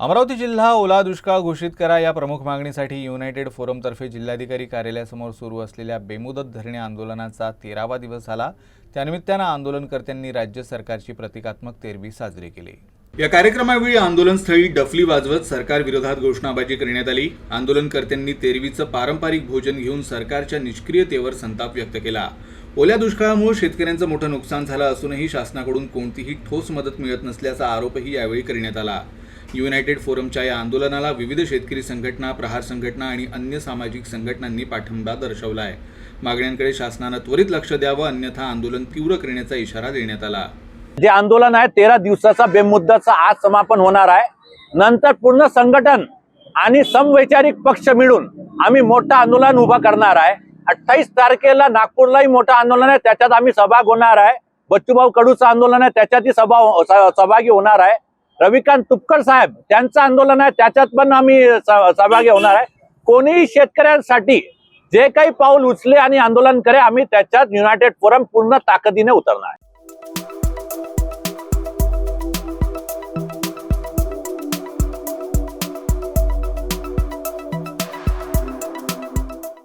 अमरावती जिल्हा ओला दुष्काळ घोषित करा या प्रमुख मागणीसाठी युनायटेड फोरमतर्फे जिल्हाधिकारी कार्यालयासमोर सुरू असलेल्या बेमुदत धरणे आंदोलनाचा तेरावा दिवस झाला त्यानिमित्तानं आंदोलनकर्त्यांनी राज्य सरकारची प्रतिकात्मक तेरवी साजरी केली. या कार्यक्रमावेळी आंदोलनस्थळी डफली वाजवत सरकार विरोधात घोषणाबाजी करण्यात आली. आंदोलनकर्त्यांनी तेरवीचं पारंपरिक भोजन घेऊन सरकारच्या निष्क्रियतेवर संताप व्यक्त केला. ओल्या दुष्काळामुळे शेतकऱ्यांचं मोठं नुकसान झालं असूनही शासनाकडून कोणतीही ठोस मदत मिळत नसल्याचा आरोपही यावेळी करण्यात आला. युनायटेड फोरमच्या या आंदोलनाला विविध शेतकरी संघटना प्रहार संघटना आणि अन्य सामाजिक संघटनांनी पाठिंबा दर्शवला आहे. मागण्यांकडे शासनानं त्वरित लक्ष द्यावं अन्यथा आंदोलन तीव्र करण्याचा इशारा देण्यात आला. जे आंदोलन आहे तेरा दिवसाचा बेमुद्दाचा आज समापन होणार आहे. नंतर पूर्ण संघटन आणि समवैचारिक पक्ष मिळून आम्ही मोठं आंदोलन उभा करणार आहे. अठ्ठावीस तारखेला नागपूरलाही मोठं आंदोलन आहे त्याच्यात आम्ही सहभाग होणार आहे. बच्चूभाऊ कडूचं आंदोलन आहे त्याच्यातही सभा सहभागी होणार आहे. रविकांत तुपकर साहेब त्यांचं आंदोलन आहे त्याच्यात पण आम्ही सहभागी होणार आहे. कोणीही शेतकऱ्यांसाठी जे काही पाऊल उचले आणि आंदोलन करे आम्ही त्याच्यात युनायटेड फोरम पूर्ण ताकदीने उतरणार आहे.